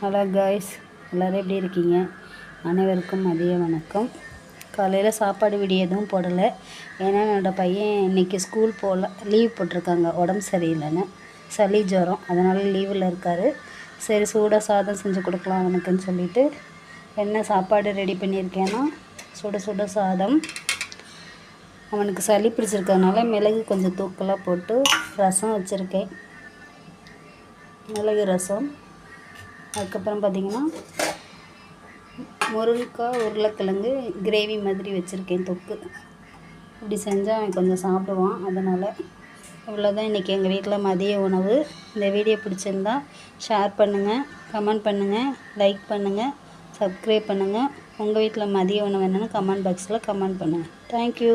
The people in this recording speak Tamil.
ஹலோ காய்ஸ் எல்லோரும் எப்படி இருக்கீங்க? அனைவருக்கும் மதிய வணக்கம். காலையில் சாப்பாடு வீடியோ எதுவும் போடலை. ஏன்னா என்னோடய பையன் இன்றைக்கி ஸ்கூல் போகல லீவ் போட்டிருக்காங்க. உடம்பு சரியில்லைன்னு. சளி ஜுரம். அதனால் லீவில் இருக்கார். சரி சூடாக சாதம் செஞ்சு கொடுக்கலாம் அவனுக்குன்னு சொல்லிட்டு என்ன சாப்பாடு ரெடி பண்ணியிருக்கேன்னா சுட சுட சாதம். அவனுக்கு சளி பிடிச்சிருக்கறனால மிளகு கொஞ்சம் தூக்கலாக போட்டு ரசம் வச்சுருக்கேன். மிளகு ரசம். அதுக்கப்புறம் பார்த்திங்கன்னா முருங்கைக்காய் உருளைக்கிழங்கு கிரேவி மாதிரி வச்சுருக்கேன் தொக்கு. இப்படி செஞ்சால் அவன் கொஞ்சம் சாப்பிடுவான். அதனால் இவ்வளோதான் இன்றைக்கி எங்கள் வீட்டில் மதிய உணவு. இந்த வீடியோ பிடிச்சிருந்தா ஷேர் பண்ணுங்கள் கமெண்ட் பண்ணுங்கள் லைக் பண்ணுங்கள் சப்ஸ்கிரைப் பண்ணுங்கள் உங்கள் வீட்டில் மதிய உணவு என்னென்னு கமெண்ட் பாக்ஸில் கமெண்ட் பண்ணுங்கள் தேங்க்யூ